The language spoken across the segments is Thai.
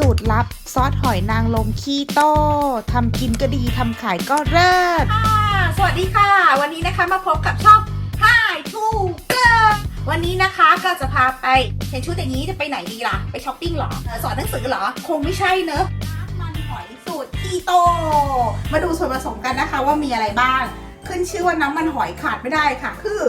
สูตรลับ ซอสหอยนางรมคีโต้ทำกินก็ดีทำขายก็เลิศค่ะสวัสดีค่ะ วันนี้นะคะมาพบกับช่อง Hi to Girl วันนี้นะคะก็จะพาไปเห็นชุดอย่างนี้จะไปไหนดีล่ะ ไปช้อปปิ้งเหรอเออสอนหนังสือเหรอ คงไม่ใช่เนอะน้ำมันหอยสูตรคีโต มาดูส่วนผสมกันนะคะว่ามีอะไรบ้าง ขึ้นชื่อว่าน้ำมันหอยขาดไม่ได้ค่ะ คือ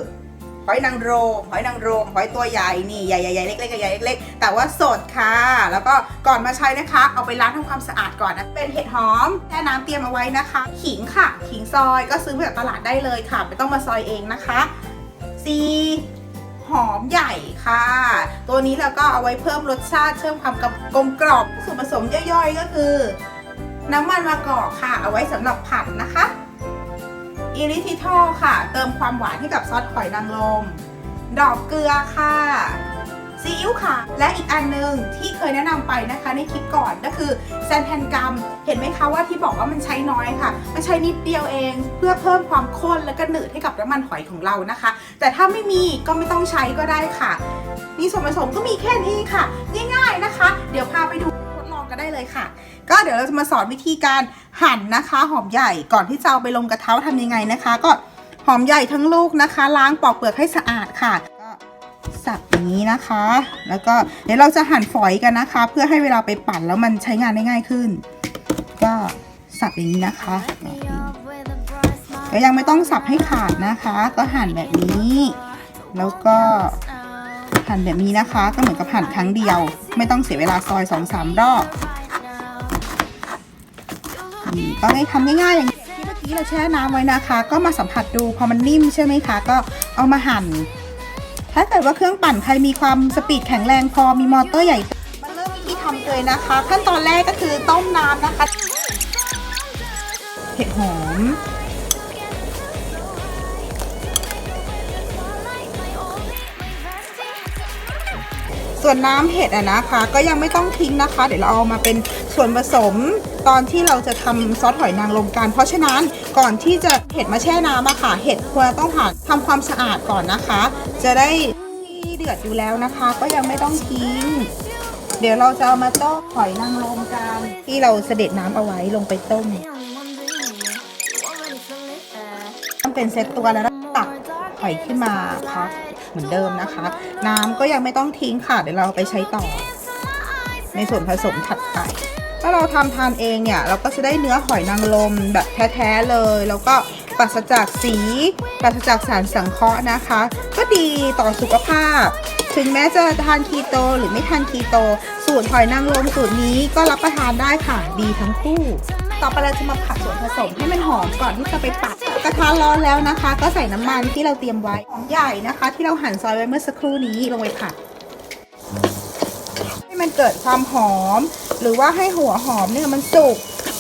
หอยนางรมหอยนางรมหอยตัวใหญ่นี่ใหญ่ๆๆเล็กๆใหญ่เล็กๆแต่ว่าสดค่ะ แล้วก็ก่อนมาใช้นะคะ เอาไปล้างทำความสะอาดก่อนนะเป็นเห็ดหอมแช่น้ำเตรียมเอาไว้นะคะ ขิงค่ะ ขิงซอยก็ซื้อมาจากตลาดได้เลยค่ะ ไม่ต้องมาซอยเองนะคะซีหอมใหญ่ค่ะ ตัวนี้แล้วก็เอาไว้เพิ่มรสชาติเพิ่มความกลมกล่อมส่วนผสมย่อยๆ ก็คือ น้ำมันมะกอกค่ะ เอาไว้สำหรับผัดนะคะ อิริทิทอลค่ะ เติมความหวานให้กับซอสหอยนางรม ดอกเกลือค่ะซีอิ๊วค่ะ และอีกอันหนึงที่เคยแนะนำไปนะคะในคลิปก่อนก็คือแซนแพนกัม เห็นไหมคะว่าที่บอกว่ามันใช้น้อยค่ะ มันใช้นิดเดียวเอง เพื่อเพิ่มความข้นและก็หนืดให้กับน้ำมันหอยของเรานะคะ แต่ถ้าไม่มีก็ไม่ต้องใช้ก็ได้ค่ะ นี่ส่วนผสมก็มีแค่นี้ค่ะ ง่ายๆนะคะ เดี๋ยวพาไปดู กันได้เลยค่ะ ก็เดี๋ยวเราจะมาสอนวิธีการหั่นนะคะ หอมใหญ่ก่อนที่จะเอาไปลงกระเทาทำยังไงนะคะ ก็หอมใหญ่ทั้งลูกนะคะ ล้างปอกเปลือกให้สะอาดค่ะ ก็สับอย่างนี้นะคะ แล้วก็เดี๋ยวเราจะหั่นฝอยกันนะคะ เพื่อให้เวลาไปปั่นแล้วมันใช้งานได้ง่ายขึ้น ก็สับอย่างนี้นะคะก็ยังไม่ต้องสับให้ขาดนะคะ ก็หั่นแบบนี้ แล้วก็ หั่นแบบนี้นะคะ ก็เหมือนกับหั่นครั้งเดียว ไม่ต้องเสียเวลาซอยสองสามรอบนี่ก็ให้ทำง่ายๆอย่างที่เมื่อกี้เราแช่น้ำไว้นะคะ ก็มาสัมผัสดูพอมันนิ่มใช่ไหมคะ ก็เอามาหั่น ถ้าเกิดว่าเครื่องปั่นใครมีความสปีดแข็งแรงพอมีมอเตอร์ใหญ่มาเริ่มวิธีทำเลยนะคะ ขั้นตอนแรกก็คือต้มน้ำนะคะ เห็ดหอม ส่วนน้ำเห็ดอะนะคะ ก็ยังไม่ต้องทิ้งนะคะ เดี๋ยวเราเอามาเป็นส่วนผสมตอนที่เราจะทำซอสหอยนางรมกัน เพราะฉะนั้นก่อนที่จะเห็ดมาแช่น้ำอะค่ะ เห็ดควรต้องผ่านทำความสะอาดก่อนนะคะ จะได้ที่เดือดอยู่แล้วนะคะ ก็ยังไม่ต้องทิ้ง เดี๋ยวเราจะเอามาต้มหอยนางรมกันที่เราเสด็จน้ำเอาไว้ลงไปต้มทำเป็นเซตตัวแล้วตักหอยขึ้นมาพัก เหมือนเดิมนะคะ น้ำก็ยังไม่ต้องทิ้งค่ะ เดี๋ยวเราไปใช้ต่อ ในส่วนผสมถัดไป ถ้าเราทำทานเองเนี่ย เราก็จะได้เนื้อหอยนางรมแบบแท้ๆเลย แล้วก็ปราศจากสีปราศจากสารสังเคราะห์นะคะ ก็ดีต่อสุขภาพ ถึงแม้จะทานคีโตหรือไม่ทานคีโต สูตรหอยนางรมสูตรนี้ก็รับประทานได้ค่ะ ดีทั้งคู่ ต่อไปเราจะมาผัดส่วนผสมให้มันหอมก่อนที่จะไปปัด กระทะร้อนแล้วนะคะ ก็ใส่น้ำมันที่เราเตรียมไว้หอมใหญ่นะคะ ที่เราหั่นซอยไว้เมื่อสักครู่นี้ลงไปผัดให้มันเกิดความหอม หรือว่าให้หัวหอมเนี่ยมันสุก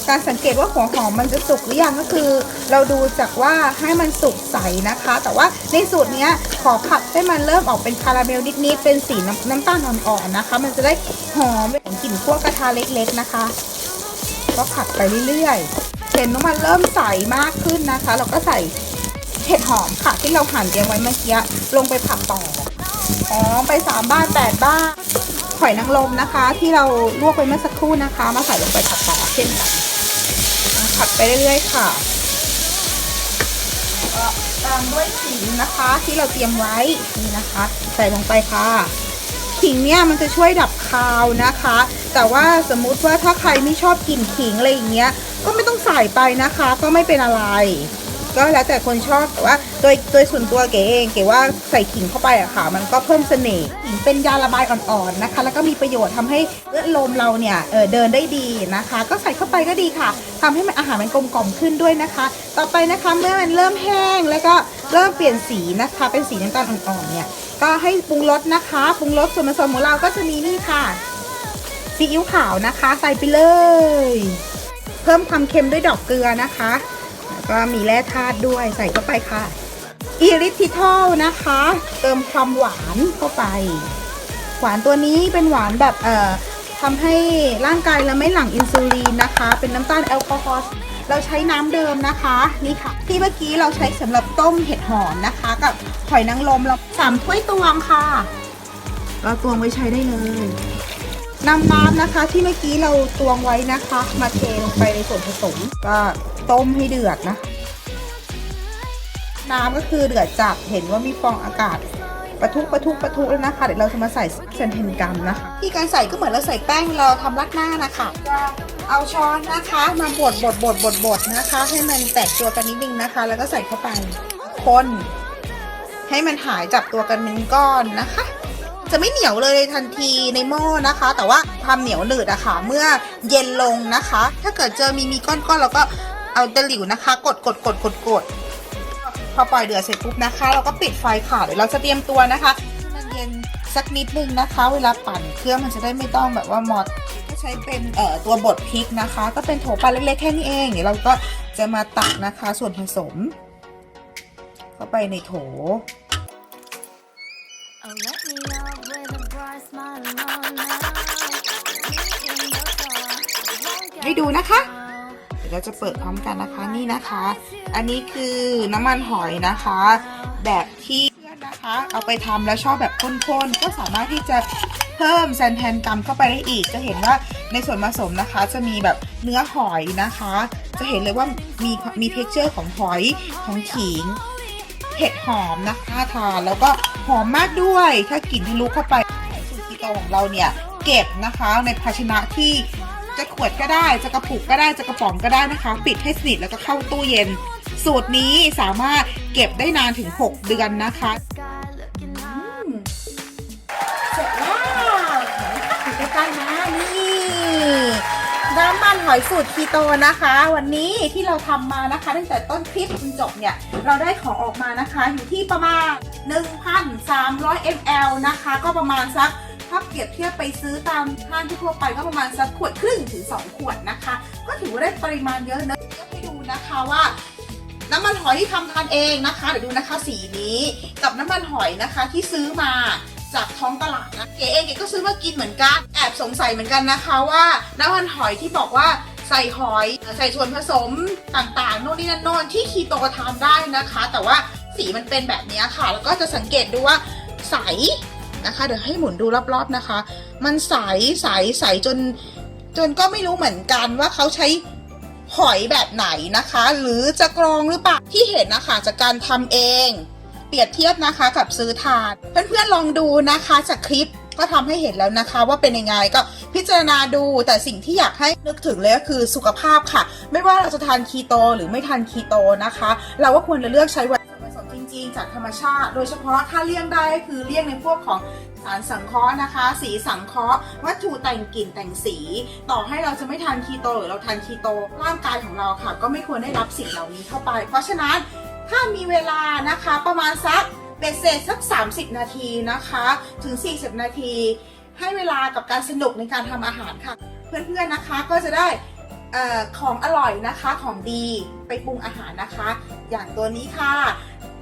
การสังเกตว่าหัวหอมมันจะสุกหรือยังก็คือ เราดูจากว่าให้มันสุกใสนะคะ แต่ว่าในสูตรนี้ขอผัดให้มันเริ่มออกเป็นคาราเมลนิดๆเป็นสีน้ำน้ำตาลอ่อนๆนะคะ มันจะได้หอมเป็นกลิ่นคั่วกระทะเล็กๆนะคะ ก็ผัดไปเรื่อยๆ เห็นว่ามันเริ่มใสมากขึ้นนะคะ เราก็ใส่เห็ดหอมค่ะ ที่เราหั่นเตรียมไว้เมื่อกี้ลงไปผัดต่อหอไปสามบ้านแปดบ้านหอยนางรมนะคะ ที่เราลวกไปเมื่อสักครู่นะคะ มาใส่ลงไปผัดต่อเช่นกันผัดไปเรื่อยๆค่ะตามด้วยขิงนะคะ ที่เราเตรียมไว้นี่นะคะ ใส่ลงไปค่ะ ขิงเนี่ยมันจะช่วยดับคาวนะคะ แต่ว่าสมมุติว่าถ้าใครไม่ชอบกลิ่นขิงอะไรอย่างเงี้ย ก็ไม่ต้องใส่ไปนะคะ ก็ไม่เป็นอะไร ก็แล้วแต่คนชอบแต่ว่าโดยโดยส่วนตัวเก๋เองเก๋ว่าใส่ขิงเข้าไปอะค่ะ มันก็เพิ่มเสน่ห์ขิงเป็นยาระบายอ่อนๆนะคะ แล้วก็มีประโยชน์ทำให้เลือดลมเราเนี่ยเออเดินได้ดีนะคะ ก็ใส่เข้าไปก็ดีค่ะทำให้มันอาหารมันกลมกล่อมขึ้นด้วยนะคะ ต่อไปนะคะเมื่อมันเริ่มแห้งแล้วก็เริ่มเปลี่ยนสีนะคะ เป็นสีน้ำตาลอ่อนๆเนี่ย ก็ให้ปรุงรสนะคะ ปรุงรสส่วนผสมของเราก็จะมีนี่ค่ะซีอิ๊วขาวนะคะ ใส่ไปเลย เพิ่มความเค็มด้วยดอกเกลือนะคะแล้วก็มีแร่ธาตุด้วยใส่เข้าไปค่ะอิริทิทอลนะคะ เติมความหวานเข้าไป หวานตัวนี้เป็นหวานแบบเอ่อทำให้ร่างกายเราไม่หลั่งอินซูลินนะคะ เป็นน้ำตาลแอลกอฮอล์ เราใช้น้ำเดิมนะคะนี่ค่ะ ที่เมื่อกี้เราใช้สำหรับต้มเห็ดหอมนะคะ กับหอยนางรมเราสามถ้วยตวงค่ะ เราตวงไว้ใช้ได้เลยนำน้ำนะคะที่เมื่อกี้เราตวงไว้นะคะ มาเทลงไปในส่วนผสม ก็ต้มให้เดือดนะ น้ำก็คือเดือดจัดเห็นว่ามีฟองอากาศประทุประทุประทุแล้วนะคะเดี๋ยวเราจะมาใส่เซนเทนกรัมนะคะที่การใส่ก็เหมือนเราใส่แป้งเราทำรัดหน้านะคะ เอาช้อนนะคะ มาบดบดบดบดบดนะคะ ให้มันแตกตัวกันนิดนึงนะคะ แล้วก็ใส่เข้าไปคนให้มันหายจับตัวกันเป็นก้อนนะคะ จะไม่เหนียวเลยทันทีในหม้อนะคะ แต่ว่าความเหนียวหนืดอะค่ะ เมื่อเย็นลงนะคะ ถ้าเกิดเจอมีมีก้อนๆเราก็เอาตะหลิวนะคะ กดกดกดกดกดพอปล่อยเดือดเสร็จปุ๊บนะคะ เราก็ปิดไฟค่ะเดี๋ยวเราจะเตรียมตัวนะคะมันเย็นสักนิดนึงนะคะ เวลาปั่นเครื่องมันจะได้ไม่ต้องแบบว่ามอด ใช้เป็นเอ่อตัวบดพริกนะคะ ก็เป็นโถปั่นเล็กๆแค่นี้เองเดี๋ยวเราก็จะมาตักนะคะส่วนผสม เข้าไปในโถ ให้ดูนะคะ เดี๋ยวเราจะเปิดพร้อมกันนะคะนี่นะคะ อันนี้คือน้ำมันหอยนะคะ แบบที่เพื่อนนะคะ เอาไปทำแล้วชอบแบบข้นๆก็สามารถที่จะ พิ่มแซนแทนกรัมเข้าไปได้อีก จะเห็นว่าในส่วนผสมนะคะ จะมีแบบเนื้อหอยนะคะ จะเห็นเลยว่ามีมีเท็กเจอร์ของหอยของขิงเผ็ดหอมนะคะทานแล้วก็หอมมากด้วยถ้ากลิ่นทะลุเข้าไปสูตรคีโตของเราเนี่ยเก็บนะคะในภาชนะที่จะขวดก็ได้จะกระปุกก็ได้จะกระป๋องก็ได้นะคะ ปิดให้สนิทแล้วก็เข้าตู้เย็น สูตรนี้สามารถเก็บได้นานถึง 6 เดือนนะคะ หอยสูตรคีโตนะคะ วันนี้ที่เราทำมานะคะ ตั้งแต่ต้นคลิปจนจบเนี่ย เราได้ของออกมานะคะอยู่ที่ประมาณ 1,300 ml นะคะ ก็ประมาณสักถ้าเปรียบเทียบไปซื้อตามห้างที่ทั่วไปก็ประมาณสักขวดครึ่งถึง 2 ขวดนะคะ ก็ถือว่าได้ปริมาณเยอะนะเดี๋ยวให้ดูนะคะว่าน้ำมันหอยที่ทำทานเองนะคะเดี๋ยวดูนะคะสีนี้กับน้ำมันหอยนะคะที่ซื้อมา จากท้องตลาดนะเก๋เองเก๋ก็ซื้อมากินเหมือนกัน แอบสงสัยเหมือนกันนะคะว่าน้ำมันหอยที่บอกว่าใส่หอยใส่ส่วนผสมต่างๆ โน่นนี่นั่นโน่นที่คีโตทานได้นะคะ แต่ว่าสีมันเป็นแบบนี้ค่ะ แล้วก็จะสังเกตดูว่าใสนะคะ เดี๋ยวให้หมุนดูรอบๆนะคะ มันใสใสใสจน จนก็ไม่รู้เหมือนกันว่าเขาใช้หอยแบบไหนนะคะ หรือจะกรองหรือเปล่าที่เห็นนะคะจากการทำเอง เปรียบเทียบนะคะกับซื้อทาน เพื่อนๆลองดูนะคะจากคลิปก็ทำให้เห็นแล้วนะคะว่าเป็นยังไงก็พิจารณาดูแต่สิ่งที่อยากให้นึกถึงเลยก็คือสุขภาพค่ะ ไม่ว่าเราจะทานคีโตหรือไม่ทานคีโตนะคะ เราก็ควรจะเลือกใช้วัตถุประสงค์จริงๆ จากธรรมชาติ โดยเฉพาะถ้าเลี่ยงได้คือเลี่ยงในพวกของสารสังเคราะห์นะคะ สีสังเคราะห์ วัตถุแต่งกลิ่นแต่งสี ต่อให้เราจะไม่ทานคีโตหรือเราทานคีโตร่างกายของเราค่ะ ก็ไม่ควรได้รับสิ่งเหล่านี้เข้าไป เพราะฉะนั้น ถ้ามีเวลานะคะประมาณสักเบ็ดเสเซสสัก 30 นาทีนะคะ ถึง 40 นาที ให้เวลากับการสนุกในการทำอาหารค่ะ เพื่อนๆนะคะก็จะได้ออของอร่อยนะคะของดีไปปรุงอาหารนะคะ อย่างตัวนี้ค่ะ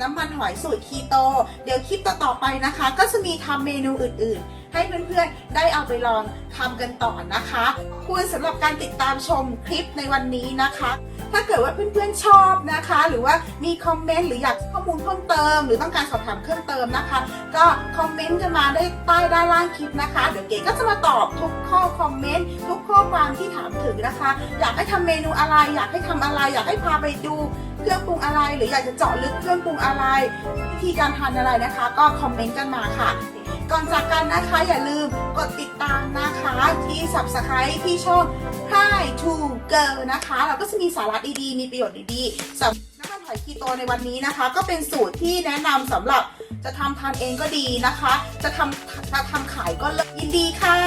น้ำมันหอยสูตรคีโต เดี๋ยวคลิปต่อๆไปนะคะ ก็จะมีทำเมนูอื่นๆ ให้เพื่อนๆ ได้เอาไปลองทำกันต่อนะคะขอบคุณสำหรับการติดตามชมคลิปในวันนี้นะคะ ถ้าเกิดว่าเพื่อนๆชอบนะคะ หรือว่ามีคอมเมนต์หรืออยากข้อมูลเพิ่มเติม หรือต้องการสอบถามเพิ่มเติมนะคะ ก็คอมเมนต์กันมาได้ใต้ด้านล่างคลิปนะคะ เดี๋ยวเก๋ก็จะมาตอบทุกข้อคอมเมนต์ทุกข้อความที่ถามถึงนะคะ อยากให้ทำเมนูอะไร อยากให้ทำอะไร อยากให้พาไปดูเครื่องปรุงอะไร หรืออยากจะเจาะลึกเครื่องปรุงอะไรวิธีการทานอะไรนะคะ ก็คอมเมนต์กันมาค่ะ ก่อนจากกันนะคะอย่าลืมกดติดตามนะคะที่ subscribe ที่ช่อง Hi to Girl นะคะ เราก็จะมีสาระดีๆ มีประโยชน์ดีๆสำหรับน้ำมันหอยคีโตในวันนี้นะคะ ก็เป็นสูตรที่แนะนำสำหรับจะทำทานเองก็ดีนะคะ จะทำจะทำขายก็ยินดีค่ะ